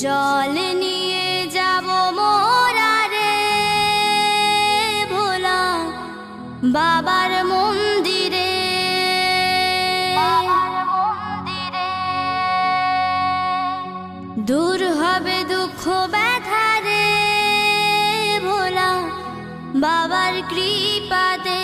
জল নিয়ে যাব মোরা রে ভোলা বাবার মন্দিরে। দূর হবে দুঃখ ব্যথা রে ভোলা বাবার কৃপাতে।